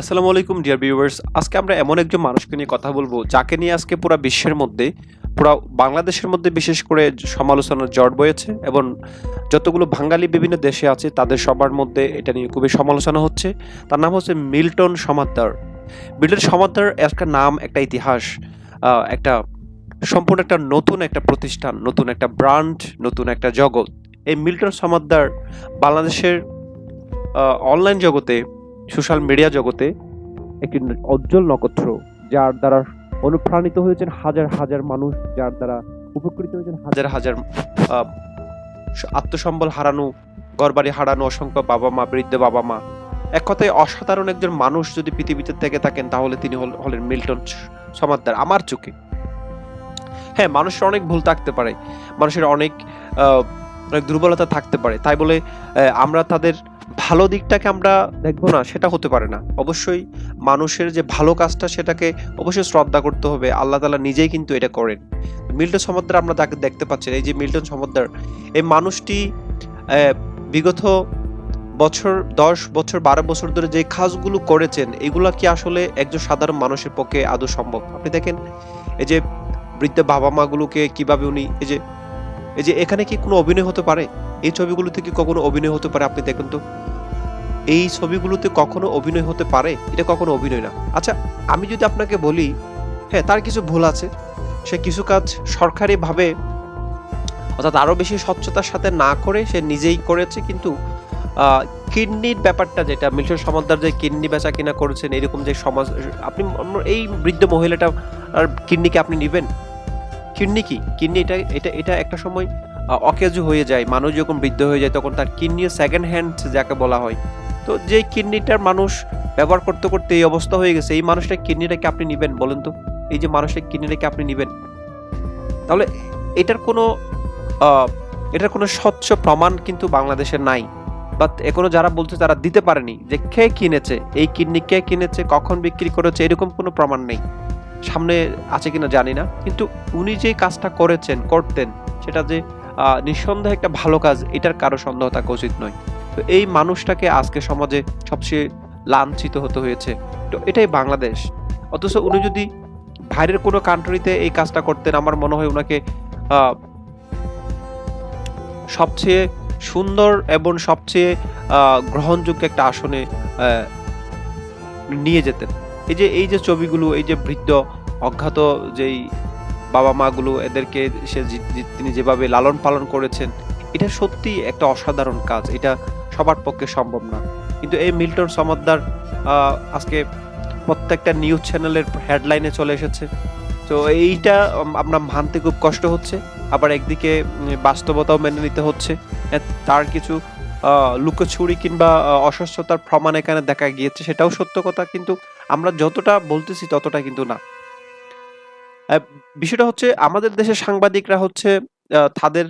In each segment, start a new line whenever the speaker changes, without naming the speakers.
আসসালামু আলাইকুম dear viewers আজকে আমরা এমন একজন মানুষকে নিয়ে কথা বলব, যাকে নিয়ে আজকে পুরো বিশ্বের মধ্যে, পুরো বাংলাদেশের মধ্যে বিশেষ করে সমালোচনার জট বয়েছে এবং যতগুলো বাঙালি বিভিন্ন দেশে আছে, তাদের সবার মধ্যে এটা নিয়ে খুবই সমালোচনা হচ্ছে। তার নাম হচ্ছে মিল্টন সমাদ্দার। মিল্টন সমাদ্দার একটা নাম, একটা ইতিহাস একটা সম্পূর্ণ একটা নতুন একটা প্রতিষ্ঠান, নতুন একটা ব্র্যান্ড, নতুন একটা জগৎ। এই মিল্টন সমাদ্দার বাংলাদেশের অনলাইন জগতে সোশ্যাল মিডিয়া জগতে একটি উজ্জ্বল নক্ষত্র, যার দ্বারা অনুপ্রাণিত হয়েছেন হাজার হাজার মানুষ, যার দ্বারা উপকৃত হয়েছেন হাজার হাজার আত্মসম্বল হারানো, ঘরবাড়ি হারানো, অসংখ্য বাবা মা বৃদ্ধ বাবা মা এক কথায় অসাধারণ একজন মানুষ যদি পৃথিবীতে থেকে থাকেন, তাহলে তিনি হল- হলেন মিল্টন সমাদ্দার, আমার চোখে। হ্যাঁ মানুষের অনেক ভুল থাকতে পারে। মানুষের অনেক অনেক দুর্বলতা থাকতে পারে। তাই বলে আমরা তাদের ভালো দিকটাকে আমরা দেখব না, সেটা হতে পারে না। অবশ্যই মানুষের যে ভালো কাজটা সেটাকে অবশ্যই শ্রদ্ধা করতে হবে, আল্লাহ তালা নিজেই কিন্তু এটা করেন। মিল্টন সমদ্দার আমরা তাকে দেখতে পাচ্ছেন এই যে মিল্টন সমদ্দার এই মানুষটি বিগত বছর, দশ বছর, বারো বছর ধরে যে কাজগুলো করেছেন, এগুলা কি আসলে একজন সাধারণ মানুষের পক্ষে আদৌ সম্ভব? আপনি দেখেন, এই যে বৃদ্ধ বাবা মাগুলোকে কীভাবে উনি, এই যে এই যে এখানে কি কোনো অভিনয় হতে পারে? এই ছবিগুলোতে কি কখনো অভিনয় হতে পারে, আপনি দেখেন তো। এই ছবিগুলোতে কখনো অভিনয় হতে পারে? এটা কখনো অভিনয় না। আচ্ছা আমি যদি আপনাকে বলি হ্যাঁ তার কিছু ভুল আছে। সে কিছু কাজ সরকারিভাবে অর্থাৎ আরও বেশি স্বচ্ছতার সাথে না করে, সে নিজেই করেছে, কিন্তু কিডনির ব্যাপারটা যেটা মিল্টন সমাদ্দার যে কিডনি বেচা কিনা করেছেন, এরকম যে সমাজ, আপনি এই বৃদ্ধ মহিলাটা আর কিডনিকে আপনি নেবেন? কিডনি কি? কিডনি এটা এটা এটা একটা সময় অকেজো হয়ে যায়, মানুষ যখন বৃদ্ধ হয়ে যায় তখন তার কিডনি সেকেন্ড হ্যান্ড যাকে বলা হয়। তো যে কিডনিটার মানুষ ব্যবহার করতে করতে এই অবস্থা হয়ে গেছে, এই মানুষটার কিডনিটাকে আপনি নেবেন বলেন তো? এই যে মানুষের কিডনিটাকে আপনি নেবেন। তাহলে এটার কোনো এটার কোনো স্বচ্ছ প্রমাণ কিন্তু বাংলাদেশে নাই। বাট এখনও যারা বলছে তারা দিতে পারেনি যে কে কিনেছে, এই কিডনি কে কিনেছে, কখন বিক্রি করেছে, এরকম কোনো প্রমাণ নেই। সামনে আছে কিনা জানি না, কিন্তু উনি যে কাজটা করেছেন, করতেন, সেটা যে নিঃসন্দেহে একটা ভালো কাজ, এটার কারও সন্দেহ থাকা উচিত নয়। তো এই মানুষটাকে আজকে সমাজে সবচেয়ে লাঞ্ছিত হতে হয়েছে। তো এটাই বাংলাদেশ। অথচ উনি যদি বাইরের কোনো কান্ট্রিতে এই কাজটা করতেন, আমার মনে হয় ওনাকে সবচেয়ে সুন্দর এবং সবচেয়ে গ্রহণযোগ্য একটা আসনে নিয়ে যেতেন। এই যে এই যে ছবিগুলো, এই যে বৃদ্ধ, অজ্ঞাত যেই বাবা মাগুলো এদেরকে সে তিনি যেভাবে লালন পালন করেছেন, এটা সত্যি একটা অসাধারণ কাজ। এটা সবার পক্ষে সম্ভব না। কিন্তু এই মিল্টন সমাদ্দার আজকে প্রত্যেকটা নিউজ চ্যানেলের হেডলাইনে চলে এসেছে। তো এইটা আপনার মানতে খুব কষ্ট হচ্ছে। আবার একদিকে বাস্তবতাও মেনে নিতে হচ্ছে। তার কিছু লুকোছুরি কিংবা অস্বচ্ছতার প্রমাণ এখানে দেখা গিয়েছে। সেটাও সত্য কথা, কিন্তু আমরা যতটা বলতেছি ততটা কিন্তু না। বিষয়টা হচ্ছে আমাদের দেশের সাংবাদিকরা হচ্ছে তাদের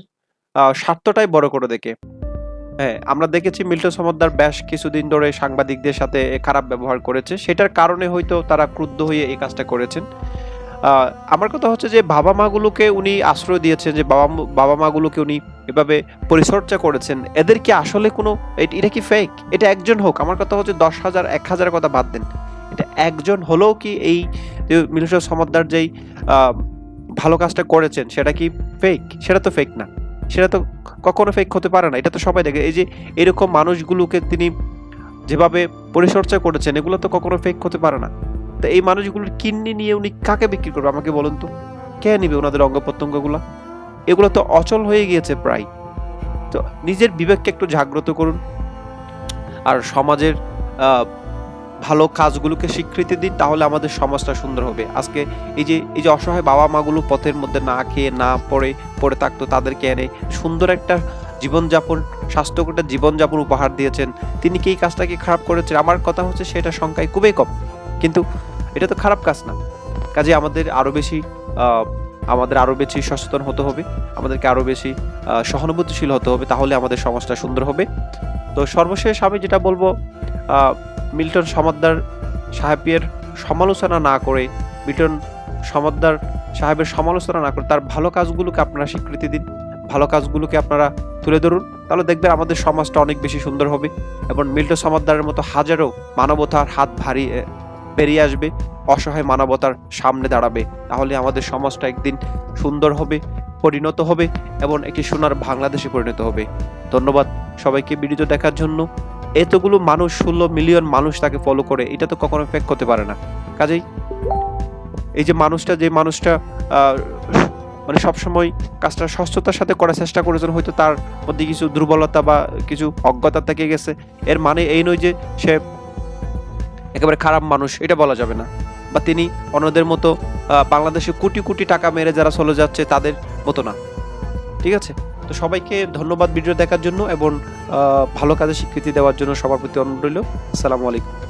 স্বার্থটাই বড় করে দেখে। হ্যাঁ আমরা দেখেছি মিল্টন সমদ্দার বেশ কিছুদিন ধরে সাংবাদিকদের সাথে খারাপ ব্যবহার করেছে। সেটার কারণে হয়তো তারা ক্রুদ্ধ হয়ে এই কাজটা করেছেন। আমার কথা হচ্ছে যে বাবা মাগুলোকে উনি আশ্রয় দিয়েছেন, যে বাবা বাবা মাগুলোকে উনি এভাবে পরিচর্যা করেছেন। এদের কি আসলে কোনো এটা কি ফেক এটা একজন হোক। আমার কথা হচ্ছে দশ হাজার, এক হাজার কথা বাদ দেন। এটা একজন হলেও কি এই যে মিলন সমদ্দার যেই ভালো কাজটা করেছেন, সেটা কি ফেক সেটা তো ফেক না। সেটা তো কখনো ফেক হতে পারে না, এটা তো সবাই দেখে। এই যে এরকম মানুষগুলোকে তিনি যেভাবে পরিচর্যা করেছেন, এগুলো তো কখনো ফেক হতে পারে না। তো এই মানুষগুলোর কিডনি নিয়ে উনি কাকে বিক্রি করবে, আমাকে বলুন তো? কে নিবে ওনাদের অঙ্গ প্রত্যঙ্গগুলো এগুলো তো অচল হয়ে গিয়েছে প্রায়। তো নিজের বিবেককে একটু জাগ্রত করুন। আর সমাজের ভালো কাজগুলোকে স্বীকৃতি দিন তাহলে আমাদের সমাজটা সুন্দর হবে। আজকে এই যে এই যে অসহায় বাবা মাগুলো পথের মধ্যে না খেয়ে, না পড়ে পড়ে থাকতো, তাদেরকে এনে সুন্দর একটা জীবনযাপন, স্বাস্থ্যকর একটা জীবনযাপন উপহার দিয়েছেন। তিনি কি এই কাজটাকে খারাপ করেছেন? আমার কথা হচ্ছে সেটা সংখ্যায় খুবই কম। কিন্তু এটা তো খারাপ কাজ না। কাজে আমাদের আরও বেশি আমাদের আরও বেশি সচেতন হতে হবে, আমাদেরকে আরও বেশি সহানুভূতিশীল হতে হবে, তাহলে আমাদের সমাজটা সুন্দর হবে। তো সর্বশেষ আমি যেটা বলব মিল্টন সমাদ্দার সাহেবের সমালোচনা না করে, মিল্টন সমাদ্দার সাহেবের সমালোচনা না করে তার ভালো কাজগুলোকে আপনারা স্বীকৃতি দিন, ভালো কাজগুলোকে আপনারা তুলে ধরুন, তাহলে দেখবেন আমাদের সমাজটা অনেক বেশি সুন্দর হবে এবং মিল্টন সমাদ্দারের মতো হাজারো মানবতার হাত ভারী বেরিয়ে আসবে, অসহায় মানবতার সামনে দাঁড়াবে, তাহলে আমাদের সমাজটা একদিন সুন্দর হবে, পরিণত হবে এবং একটি সোনার বাংলাদেশে পরিণত হবে। ধন্যবাদ সবাইকে ভিডিও দেখার জন্য। এতগুলো মানুষ, ষোলো মিলিয়ন মানুষ তাকে ফলো করে, এটা তো কখনো ফেক করতে পারে না। কাজেই এই যে মানুষটা যে মানুষটা মানে সবসময় কাজটা স্বচ্ছতার সাথে করার চেষ্টা করেছেন হয়তো তার মধ্যে কিছু দুর্বলতা বা কিছু অজ্ঞতা থেকে গেছে। এর মানে এই নয় যে সে একেবারে খারাপ মানুষ, এটা বলা যাবে না। বা তিনি অন্যদের মতো বাংলাদেশে কোটি কোটি টাকা মেরে যারা চলে যাচ্ছে, তাদের মতো না। ঠিক আছে? তো সবাইকে ধন্যবাদ ভিডিও দেখার জন্য এবং ভালো কাজে স্বীকৃতি দেওয়ার জন্য সবার প্রতি অনুরোধ রইল। আসসালামু আলাইকুম।